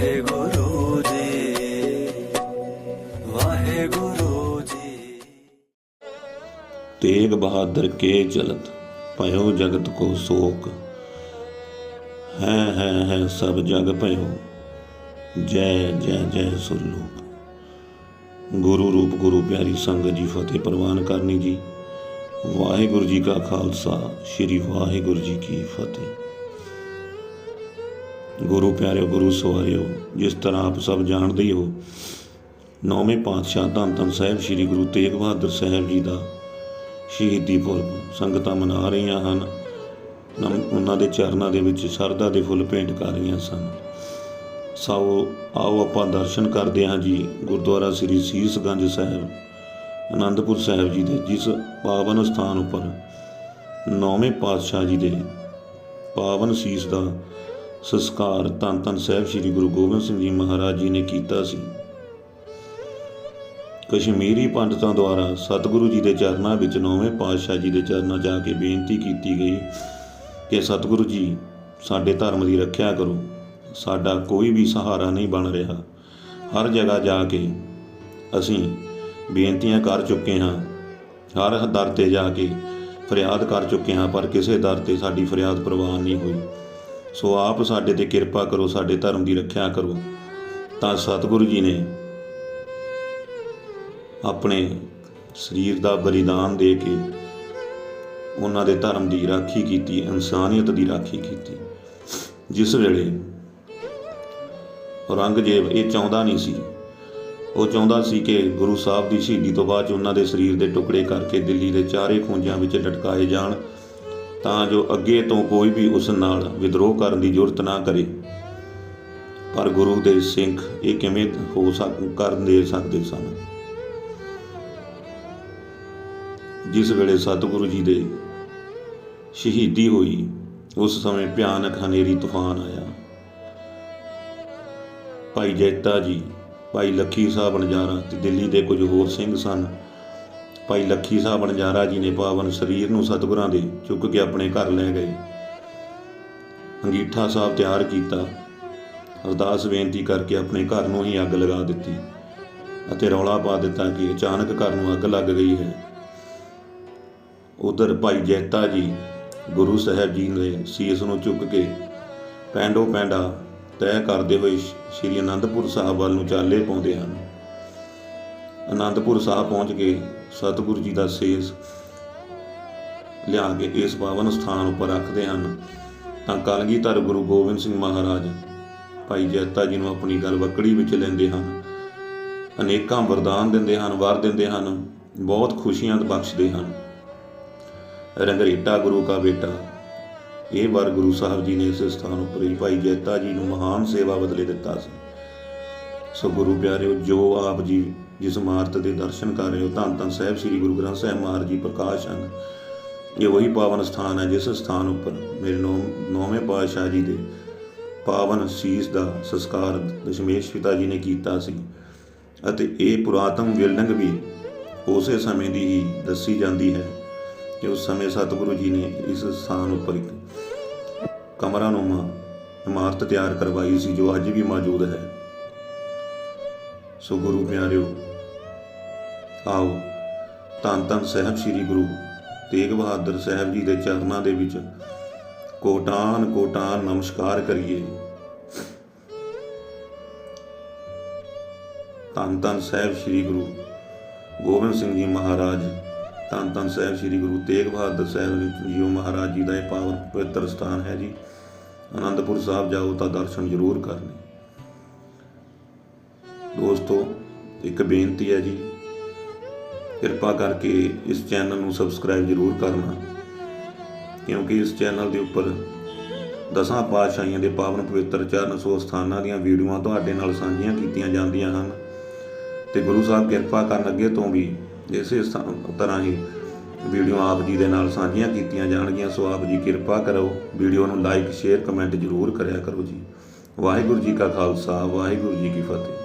ਵਾਹਿਗੁਰੂ ਜੀ ਵਾਹਿਗੁਰੂ ਜੀ। ਤੇਗ ਬਹਾਦਰ ਕੇ ਚਲਤ ਭਇਓ ਜਗਤ ਕੋ ਸੋਕ। ਹੈ ਹੈ ਹੈ, ਸਭ ਜਗ ਭਇਓ, ਜੈ ਜੈ ਜੈ ਸੁਰਲੋਕ ਗੁਰੂ ਰੂਪ, ਗੁਰੂ ਪਿਆਰੀ ਸੰਗਤ ਜੀ, ਫਤਿਹ ਪ੍ਰਵਾਨ ਕਰਨੀ ਜੀ। ਵਾਹਿਗੁਰੂ ਜੀ ਕਾ ਖਾਲਸਾ, ਸ੍ਰੀ ਵਾਹਿਗੁਰੂ ਜੀ ਕੀ ਫਤਿਹ। ਗੁਰੂ ਪਿਆਰਿਓ, ਗੁਰੂ ਸਵਾਰਿਓ, ਜਿਸ ਤਰ੍ਹਾਂ ਆਪ ਸਭ ਜਾਣਦੇ ਹੀ ਹੋ, ਨੌਵੇਂ ਪਾਤਸ਼ਾਹ ਧੰਨ ਧੰਨ ਸਾਹਿਬ ਸ੍ਰੀ ਗੁਰੂ ਤੇਗ ਬਹਾਦਰ ਸਾਹਿਬ ਜੀ ਦਾ ਸ਼ਹੀਦੀ ਪੁਰਬ ਸੰਗਤਾਂ ਮਨਾ ਰਹੀਆਂ ਹਨ। ਉਹਨਾਂ ਦੇ ਚਰਨਾਂ ਦੇ ਵਿੱਚ ਸ਼ਰਧਾ ਦੇ ਫੁੱਲ ਭੇਂਟ ਕਰ ਰਹੀਆਂ ਸਨ। ਸੋ ਆਓ ਆਪਾਂ ਦਰਸ਼ਨ ਕਰਦੇ ਹਾਂ ਜੀ, ਗੁਰਦੁਆਰਾ ਸ੍ਰੀ ਸੀਸਗੰਜ ਸਾਹਿਬ ਆਨੰਦਪੁਰ ਸਾਹਿਬ ਜੀ ਦੇ, ਜਿਸ ਪਾਵਨ ਸਥਾਨ ਉੱਪਰ ਨੌਵੇਂ ਪਾਤਸ਼ਾਹ ਜੀ ਦੇ ਪਾਵਨ ਸੀਸ ਦਾ ਸੰਸਕਾਰ ਧੰਨ ਧੰਨ ਸਾਹਿਬ ਸ੍ਰੀ ਗੁਰੂ ਗੋਬਿੰਦ ਸਿੰਘ ਜੀ ਮਹਾਰਾਜ ਜੀ ਨੇ ਕੀਤਾ ਸੀ। ਕਸ਼ਮੀਰੀ ਪੰਡਤਾਂ ਦੁਆਰਾ ਸਤਿਗੁਰੂ ਜੀ ਦੇ ਚਰਨਾਂ ਵਿੱਚ ਨੌਵੇਂ ਪਾਤਸ਼ਾਹ ਜੀ ਦੇ ਚਰਨਾਂ ਜਾ ਕੇ ਬੇਨਤੀ ਕੀਤੀ ਗਈ ਕਿ ਸਤਿਗੁਰੂ ਜੀ, ਸਾਡੇ ਧਰਮ ਦੀ ਰੱਖਿਆ ਕਰੋ। ਸਾਡਾ ਕੋਈ ਵੀ ਸਹਾਰਾ ਨਹੀਂ ਬਣ ਰਿਹਾ। ਹਰ ਜਗ੍ਹਾ ਜਾ ਕੇ ਅਸੀਂ ਬੇਨਤੀਆਂ ਕਰ ਚੁੱਕੇ ਹਾਂ। ਹਰ ਦਰ ਤੇ ਜਾ ਕੇ ਫਰਿਆਦ ਕਰ ਚੁੱਕੇ ਹਾਂ, ਪਰ ਕਿਸੇ ਦਰ ਤੇ ਸਾਡੀ ਫਰਿਆਦ ਪ੍ਰਵਾਨ ਨਹੀਂ ਹੋਈ। ਸੋ ਆਪ ਸਾਡੇ ਤੇ ਕਿਰਪਾ ਕਰੋ, ਸਾਡੇ ਧਰਮ ਦੀ ਰੱਖਿਆ ਕਰੋ। ਤਾਂ ਸਤਿਗੁਰੂ ਜੀ ਨੇ ਆਪਣੇ ਸਰੀਰ ਦਾ ਬਲੀਦਾਨ ਦੇ ਕੇ ਉਹਨਾਂ ਦੇ ਧਰਮ ਦੀ ਰਾਖੀ ਕੀਤੀ, ਇਨਸਾਨੀਅਤ ਦੀ ਰਾਖੀ ਕੀਤੀ। ਜਿਸ ਵੇਲੇ ਔਰੰਗਜ਼ੇਬ ਇਹ ਚਾਹੁੰਦਾ ਨਹੀਂ ਸੀ, ਉਹ ਚਾਹੁੰਦਾ ਸੀ ਕਿ ਗੁਰੂ ਸਾਹਿਬ ਦੀ ਸ਼ਹੀਦੀ ਤੋਂ ਬਾਅਦ 'ਚ ਉਹਨਾਂ ਦੇ ਸਰੀਰ ਦੇ ਟੁਕੜੇ ਕਰਕੇ ਦਿੱਲੀ ਦੇ ਚਾਰੇ ਖੂੰਜਾਂ ਵਿੱਚ ਲਟਕਾਏ ਜਾਣ। ਤਾਂ ਜੋ ਅੱਗੇ ਤੋਂ ਕੋਈ ਵੀ ਉਸ ਨਾਲ ਵਿਦਰੋਹ ਕਰਨ ਦੀ ਜ਼ਰੂਰਤ ਨਾ ਕਰੇ। ਪਰ ਗੁਰੂ ਦੇ ਸਿੰਘ ਇਹ ਕਿਵੇਂ ਹੋ ਸਕ ਕਰਨ ਦੇ ਸਕਦੇ ਸਨ? ਜਿਸ ਵੇਲੇ ਸਤਿਗੁਰੂ ਜੀ ਦੇ ਸ਼ਹੀਦੀ ਹੋਈ, ਉਸ ਸਮੇਂ ਭਿਆਨਕ ਹਨੇਰੀ ਤੂਫਾਨ ਆਇਆ। ਭਾਈ ਜੈਤਾ ਜੀ, ਭਾਈ ਲੱਖੀ ਸਾਹਿਬ ਨਜਾਰਾ ਤੇ ਦਿੱਲੀ ਦੇ ਕੁਝ ਹੋਰ ਸਿੰਘ ਸਨ। ਭਾਈ ਲੱਖੀ ਸਾਹਿਬ ਅਣਜਾਰਾ ਜੀ ਨੇ ਪਾਵਨ ਸਰੀਰ ਨੂੰ ਸਤਿਗੁਰਾਂ ਦੇ ਚੁੱਕ ਕੇ ਆਪਣੇ ਘਰ ਲੈ ਗਏ। ਅੰਗੀਠਾ ਸਾਹਿਬ ਤਿਆਰ ਕੀਤਾ। ਅਰਦਾਸ ਬੇਨਤੀ ਕਰਕੇ ਆਪਣੇ ਘਰ ਨੂੰ ਹੀ ਅੱਗ ਲਗਾ ਦਿੱਤੀ ਅਤੇ ਰੌਲਾ ਪਾ ਦਿੱਤਾ ਕਿ ਅਚਾਨਕ ਘਰ ਨੂੰ ਅੱਗ ਲੱਗ ਗਈ ਹੈ। ਉਧਰ ਭਾਈ ਜੈਤਾ ਜੀ ਗੁਰੂ ਸਾਹਿਬ ਜੀ ਨੇ ਸੀਸ ਨੂੰ ਚੁੱਕ ਕੇ ਪੈਂਡੋ ਪੈਂਡਾ ਤੈਅ ਕਰਦੇ ਹੋਏ ਸ਼੍ਰੀ ਅਨੰਦਪੁਰ ਸਾਹਿਬ ਵੱਲ ਨੂੰ ਚਾਲੇ ਪਾਉਂਦੇ ਹਨ। ਅਨੰਦਪੁਰ ਸਾਹਿਬ ਪਹੁੰਚ ਕੇ ਸਤਿਗੁਰੂ ਜੀ ਦਾ ਸੇਸ ਲਿਆ ਕੇ ਇਸ ਪਾਵਨ ਸਥਾਨ ਉੱਪਰ ਰੱਖਦੇ ਹਨ, ਤਾਂ ਕਲਗੀਧਰ ਗੁਰੂ ਗੋਬਿੰਦ ਸਿੰਘ ਮਹਾਰਾਜ ਭਾਈ ਜੈਤਾ ਜੀ ਨੂੰ ਆਪਣੀ ਗਲ ਬੱਕੜੀ ਵਿੱਚ ਲੈਂਦੇ ਹਨ। ਅਨੇਕਾਂ ਵਰਦਾਨ ਦਿੰਦੇ ਹਨ, ਵਾਰ ਦਿੰਦੇ ਹਨ, ਬਹੁਤ ਖੁਸ਼ੀਆਂ ਬਖਸ਼ਦੇ ਹਨ। ਰੰਗਰੇਟਾ ਗੁਰੂ ਕਾ ਬੇਟਾ, ਇਹ ਵਾਰ ਗੁਰੂ ਸਾਹਿਬ ਜੀ ਨੇ ਇਸ ਸਥਾਨ ਉੱਪਰ ਹੀ ਭਾਈ ਜੈਤਾ ਜੀ ਨੂੰ ਮਹਾਨ ਸੇਵਾ ਬਦਲੇ ਦਿੱਤਾ ਸੀ। ਸੋ ਗੁਰੂ ਪਿਆਰਿਓ, ਜੋ ਆਪ ਜੀ ਜਿਸ ਇਮਾਰਤ ਦੇ ਦਰਸ਼ਨ ਕਰ ਰਹੇ ਹੋ, ਧੰਨ ਧੰਨ ਸਾਹਿਬ ਸ੍ਰੀ ਗੁਰੂ ਗ੍ਰੰਥ ਸਾਹਿਬ ਮਹਾਰਾਜ ਜੀ, ਪ੍ਰਕਾਸ਼ ਹਨ ਇਹ ਉਹੀ ਪਾਵਨ ਸਥਾਨ ਹੈ ਜਿਸ ਸਥਾਨ ਉੱਪਰ ਮੇਰੇ ਨੌ, ਨੌਵੇਂ ਪਾਤਸ਼ਾਹ ਜੀ ਦੇ ਪਾਵਨ ਸੀਸ ਦਾ ਸੰਸਕਾਰ ਦਸ਼ਮੇਸ਼ ਪਿਤਾ ਜੀ ਨੇ ਕੀਤਾ ਸੀ। ਅਤੇ ਇਹ ਪੁਰਾਤਨ ਬਿਲਡਿੰਗ ਵੀ ਉਸੇ ਸਮੇਂ ਦੀ ਹੀ ਦੱਸੀ ਜਾਂਦੀ ਹੈ ਕਿ ਉਸ ਸਮੇਂ ਸਤਿਗੁਰੂ ਜੀ ਨੇ ਇਸ ਸਥਾਨ ਉੱਪਰ ਇੱਕ ਕਮਰਾਨੁਮਾ ਇਮਾਰਤ ਤਿਆਰ ਕਰਵਾਈ ਸੀ, ਜੋ ਅੱਜ ਵੀ ਮੌਜੂਦ ਹੈ। ਸੋ ਗੁਰੂ ਪਿਆਰਿਓ, ਆਓ ਧੰਨ ਧੰਨ ਸਾਹਿਬ ਸ੍ਰੀ ਗੁਰੂ ਤੇਗ ਬਹਾਦਰ ਸਾਹਿਬ ਜੀ ਦੇ ਚਰਨਾਂ ਦੇ ਵਿੱਚ ਕੋਟਾਨ ਕੋਟਾਨ ਨਮਸਕਾਰ ਕਰੀਏ। ਧੰਨ ਧੰਨ ਸਾਹਿਬ ਸ੍ਰੀ ਗੁਰੂ ਗੋਬਿੰਦ ਸਿੰਘ ਜੀ ਮਹਾਰਾਜ ਧੰਨ ਧੰਨ ਸਾਹਿਬ ਸ੍ਰੀ ਗੁਰੂ ਤੇਗ ਬਹਾਦਰ ਸਾਹਿਬ ਜੀਓ ਮਹਾਰਾਜ ਜੀ ਦਾ ਇਹ ਪਾਵਨ ਪਵਿੱਤਰ ਸਥਾਨ ਹੈ ਜੀ। ਅਨੰਦਪੁਰ ਸਾਹਿਬ ਜਾਓ ਤਾਂ ਦਰਸ਼ਨ ਜ਼ਰੂਰ ਕਰਨੇ। ਦੋਸਤੋ, ਇੱਕ ਬੇਨਤੀ ਹੈ ਜੀ। ਕਿਰਪਾ ਕਰਕੇ ਇਸ ਚੈਨਲ ਨੂੰ ਸਬਸਕ੍ਰਾਈਬ ਜ਼ਰੂਰ ਕਰਨਾ। ਕਿਉਂਕਿ ਇਸ ਚੈਨਲ ਦੇ ਉੱਪਰ ਦਸਾਂ ਪਾਤਸ਼ਾਹੀਆਂ ਦੇ ਪਾਵਨ ਪਵਿੱਤਰ ਚਰਨ ਸੋ ਸਥਾਨਾਂ ਦੀਆਂ ਵੀਡੀਓਆਂ ਤੁਹਾਡੇ ਨਾਲ ਸਾਂਝੀਆਂ ਕੀਤੀਆਂ ਜਾਂਦੀਆਂ ਹਨ। ਤੇ ਗੁਰੂ ਸਾਹਿਬ ਕਿਰਪਾ ਕਰਨ ਅੱਗੇ ਤੋਂ ਵੀ ਇਸੇ ਸਥਾ- ਤਰ੍ਹਾਂ ਹੀ ਵੀਡੀਓ ਆਪ ਜੀ ਦੇ ਨਾਲ ਸਾਂਝੀਆਂ ਕੀਤੀਆਂ ਜਾਣਗੀਆਂ। ਸੋ ਆਪ ਜੀ ਕਿਰਪਾ ਕਰੋ, ਵੀਡੀਓ ਨੂੰ ਲਾਈਕ ਸ਼ੇਅਰ ਕਮੈਂਟ ਜ਼ਰੂਰ ਕਰਿਆ ਕਰੋ ਜੀ। ਵਾਹਿਗੁਰੂ ਜੀ ਕਾ ਖਾਲਸਾ, ਵਾਹਿਗੁਰੂ ਜੀ ਕੀ ਫਤਿਹ।